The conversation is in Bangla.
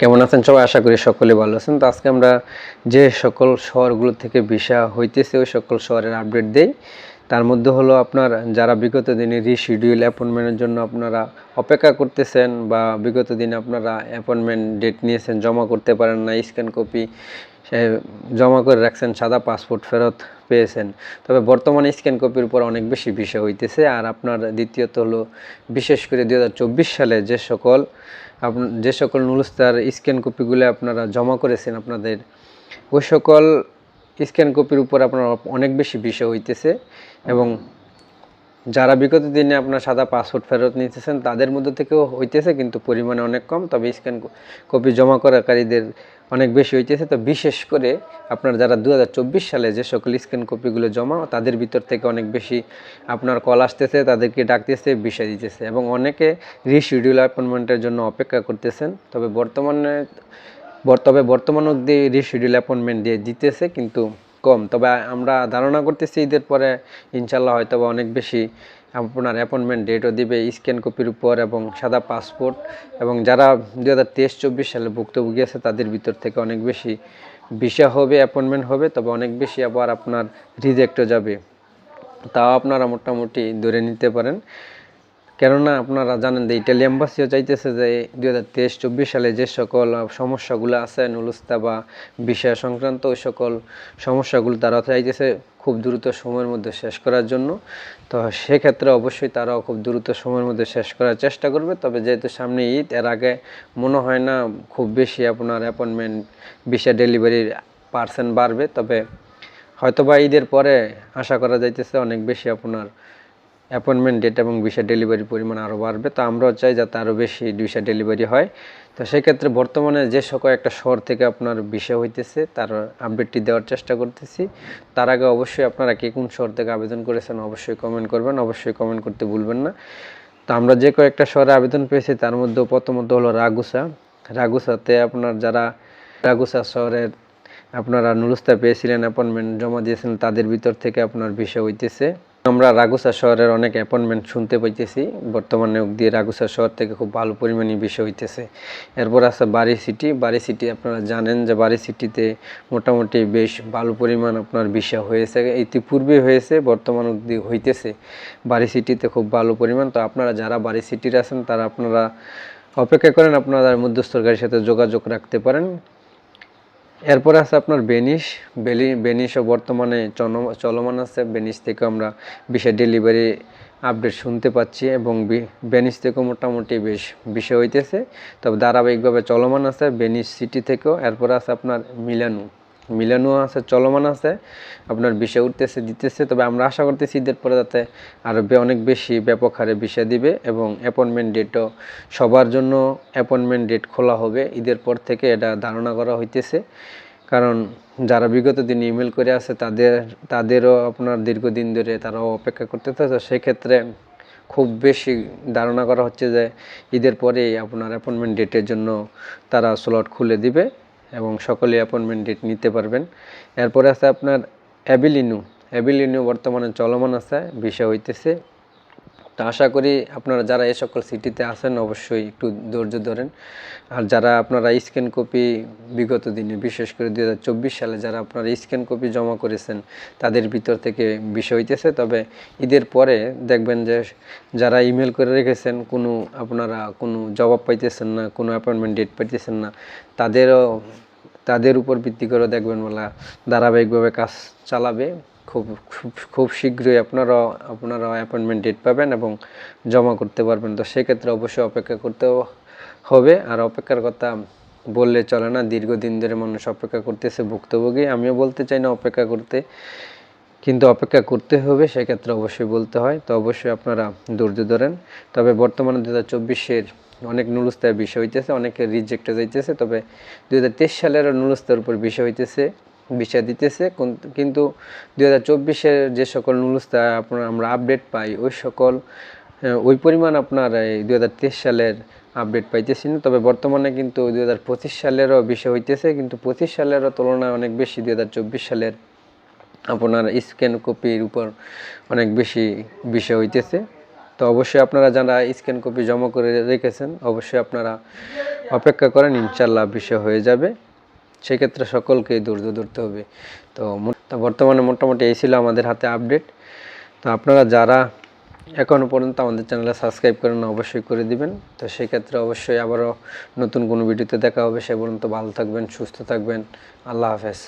কেমন আছেন সবাই? আশা করি সকলে ভালো আছেন। তো আজকে আমরা যে সকল শহরগুলো থেকে ভিসা হইতেছে, ওই সকল শহরের আপডেট দেই। তার মধ্যে হলো আপনার যারা বিগত দিনে রিশিডিউল অ্যাপয়েন্টমেন্টের জন্য আপনারা অপেক্ষা করতেছেন বা বিগত দিনে আপনারা অ্যাপয়েন্টমেন্ট ডেট নিয়েছেন, জমা করতে পারেন না স্ক্যান কপি জমা করে রাখছেন, সাদা পাসপোর্ট ফেরত পেয়েছেন। তবে বর্তমানে স্ক্যান কপির উপর অনেক বেশি বিষয় হইতেছে। আর আপনার দ্বিতীয়ত হলো, বিশেষ করে দু হাজার চব্বিশ সালে যে সকল যে সকল নুলস্তার স্ক্যান কপিগুলো আপনারা জমা করেছেন আপনাদের, ওই সকল স্ক্যান কপির উপর আপনার অনেক বেশি বিষয় হইতেছে। এবং যারা বিগত দিনে আপনার সাদা পাসপোর্ট ফেরত নিতেছেন, তাদের মধ্যে থেকেও হইতেছে, কিন্তু পরিমাণে অনেক কম। তবে স্ক্যান কপি জমা করাকারীদের অনেক বেশি হইতেছে। তো বিশেষ করে আপনার যারা দু হাজার চব্বিশ সালে যে সকল স্ক্যান কপিগুলো জমা, তাদের ভিতর থেকে অনেক বেশি আপনার কল আসতেছে, তাদেরকে ডাকতেছে, বিষয় দিতেছে এবং অনেকে রিশিডিউল অ্যাপয়েন্টমেন্টের জন্য অপেক্ষা করতেছেন। তবে বর্তমানে, বর- তবে বর্তমান অবধি রিশিডিউল অ্যাপয়েন্টমেন্ট দিয়ে দিতেছে, কিন্তু কম। তবে আমরা ধারণা করতেছি ঈদের পরে ইনশাল্লাহ হয়তো বা অনেক বেশি আপনার অ্যাপয়েন্টমেন্ট ডেটও দিবে স্ক্যান কপির উপর এবং সাদা পাসপোর্ট এবং যারা দু হাজার তেইশ চব্বিশ সালে ভুক্তভোগী আছে, তাদের ভিতর থেকে অনেক বেশি ভিসা হবে অ্যাপয়েন্টমেন্ট হবে, তবে অনেক বেশি আবার আপনার রিজেক্টও যাবে। তাও আপনারা মোটামুটি ধরে নিতে পারেন। কেননা আপনারা জানেন যে ইটালি এম্বাসিও চাইতেছে যে দুই হাজার তেইশ চব্বিশ সালে যে সকল সমস্যাগুলো আছে, নুলুস্তা বা বিষয় সংক্রান্ত ওই সকল সমস্যাগুলো তারা চাইতেছে খুব দ্রুত সময়ের মধ্যে শেষ করার জন্য। তো সেক্ষেত্রে অবশ্যই তারাও খুব দ্রুত সময়ের মধ্যে শেষ করার চেষ্টা করবে। তবে যেহেতু সামনে ঈদ, এর আগে মনে হয় না খুব বেশি আপনার অ্যাপয়েন্টমেন্ট বিষয় ডেলিভারির পার্সেন্ট বাড়বে। তবে হয়তোবা ঈদের পরে আশা করা যাইতেছে অনেক বেশি আপনার অ্যাপয়েন্টমেন্ট ডেট এবং ভিসা ডেলিভারি পরিমাণ আরও বাড়বে, তো আমরাও চাই যাতে আরও বেশি ভিসা ডেলিভারি হয়। তো সেক্ষেত্রে বর্তমানে যে সকল একটা শহর থেকে আপনার ভিসা হইতেছে, তার আপডেটটি দেওয়ার চেষ্টা করতেছি। তার আগে অবশ্যই আপনারা কে কোন শহর থেকে আবেদন করেছেন অবশ্যই কমেন্ট করবেন, অবশ্যই কমেন্ট করতে ভুলবেন না। তো আমরা যে কয়েকটা শহরে আবেদন পেয়েছি, তার মধ্যে প্রথমত হলো রাগুসা। রাগুসাতে আপনার যারা, রাগুসা শহরের আপনারা নুরুস্তা পেয়েছিলেন অ্যাপয়েন্টমেন্ট জমা দিয়েছিলেন, তাদের ভিতর থেকে আপনার ভিসা হইতেছে। আমরা রাগুসা শহরের অনেক অ্যাপয়েন্টমেন্ট শুনতে পাইতেছি। বর্তমানে অবধি রাগুসা শহর থেকে খুব ভালো পরিমাণে বিষয় হইতেছে। এরপর আছে বাড়ি সিটি। বাড়ি সিটি আপনারা জানেন যে বাড়ি সিটিতে মোটামুটি বেশ ভালো পরিমাণ আপনার বিষয় হয়েছে। ইতিপূর্বে হয়েছে, বর্তমান অবধি হইতেছে। বাড়ি সিটিতে খুব ভালো পরিমাণ। তো আপনারা যারা বাড়ি সিটির আছেন, তারা আপনারা অপেক্ষা করেন আপনারা মধ্যস্থকারীর সাথে যোগাযোগ রাখতে পারেন। এরপর আছে আপনার বেনিশ। বেলি বেনিশও বর্তমানে চলমান আছে। বেনিশ থেকে আমরা বিষয় ডেলিভারি আপডেট শুনতে পাচ্ছি এবং বেনিশ থেকেও মোটামুটি বেশ বিষয় হইতেছে। তবে ধারাবাহিকভাবে চলমান আছে বেনিশ সিটি থেকেও। এরপর আছে আপনার মিলানু। মিলানো আছে, চলমান আছে, আপনার বিষয় উঠতেছে দিতেছে তবে আমরা আশা করতেছি ঈদের পরে যাতে আরবে অনেক বেশি ব্যাপক হারে বিষয় দিবে এবং অ্যাপয়েন্টমেন্ট ডেটও সবার জন্য অ্যাপয়েন্টমেন্ট ডেট খোলা হবে ঈদের পর থেকে, এটা ধারণা করা হইতেছে। কারণ যারা বিগত দিন ইমেল করে আছে, তাদের, তাদেরও আপনার দীর্ঘদিন ধরে তারাও অপেক্ষা করতেছে, তো সেক্ষেত্রে খুব বেশি ধারণা করা হচ্ছে যে ঈদের পরেই আপনার অ্যাপয়েন্টমেন্ট ডেটের জন্য তারা স্লট খুলে দিবে। এবং সকলে অ্যাপয়েন্টমেন্ট ডেট নিতে পারবেন। এরপরে আছে আপনার অ্যাবিলিনু অ্যাবিলিনু বর্তমানে চলমান আছে, বিষয় হইতেছে, তো আশা করি আপনারা যারা এই সকল সিটিতে আছেন অবশ্যই একটু ধৈর্য ধরেন। আর যারা আপনারা স্ক্যান কপি বিগত দিনে, বিশেষ করে দু হাজার চব্বিশ সালে যারা আপনারা স্ক্যান কপি জমা করেছেন, তাদের ভিতর থেকে বিষয় হইতেছে। তবে ঈদের পরে দেখবেন যে যারা ইমেল করে রেখেছেন, কোনো আপনারা কোনো জবাব পাইতেছেন না, কোনো অ্যাপয়েন্টমেন্ট ডেট পাইতেছেন না, তাদেরও তাদের উপর ভিত্তি করে দেখবেন বলা ধারাবাহিকভাবে কাজ চালাবে। খুব খুব শীঘ্রই আপনারা আপনারা অ্যাপয়েন্টমেন্ট ডেট পাবেন এবং জমা করতে পারবেন। তো সেক্ষেত্রে অবশ্যই অপেক্ষা করতেও হবে। আর অপেক্ষার কথা বললে চলে না, দীর্ঘদিন ধরে মানুষ অপেক্ষা করতেছে ভুক্তভোগী। আমিও বলতে চাই না অপেক্ষা করতে, কিন্তু অপেক্ষা করতে হবে, সেক্ষেত্রে অবশ্যই বলতে হয়। তো অবশ্যই আপনারা ধৈর্য ধরেন। তবে বর্তমানে দু হাজার চব্বিশের অনেক নুরুস্তায় বিষয় হইতেছে, অনেকে রিজেক্ট যাইতেছে, তবে দু হাজার তেইশ সালের নুরুস্তার উপর বিষয় হইতেছে, বিষয় দিতেছে, কোন- কিন্তু দু হাজার চব্বিশের যে সকল নুরুস্তা আপনার আমরা আপডেট পাই, ওই সকল ওই পরিমাণ আপনার এই দু হাজার তেইশ সালের আপডেট পাইতেছি না, তবে বর্তমানে কিন্তু দু হাজার পঁচিশ সালেরও বিষয় হইতেছে, কিন্তু পঁচিশ সালেরও তুলনায় অনেক বেশি দু হাজার চব্বিশ সালের আপনার স্ক্যান কপির উপর অনেক বেশি বিষয় হইতেছে। তো অবশ্যই আপনারা যারা স্ক্যান কপি জমা করে রেখেছেন, অবশ্যই আপনারা অপেক্ষা করেন ইনশাল্লাহ বিষয় হয়ে যাবে। সেক্ষেত্রে সকলকেই ধৈর্য ধরতে হবে। তো বর্তমানে মোটামুটি এই ছিল আমাদের হাতে আপডেট তো আপনারা যারা এখনও পর্যন্ত আমাদের চ্যানেলে সাবস্ক্রাইব করেন, অবশ্যই করে দিবেন। তো সেক্ষেত্রে অবশ্যই আবারও নতুন কোনো ভিডিওতে দেখা হবে। সে পর্যন্ত ভালো থাকবেন, সুস্থ থাকবেন। আল্লাহ হাফেজ।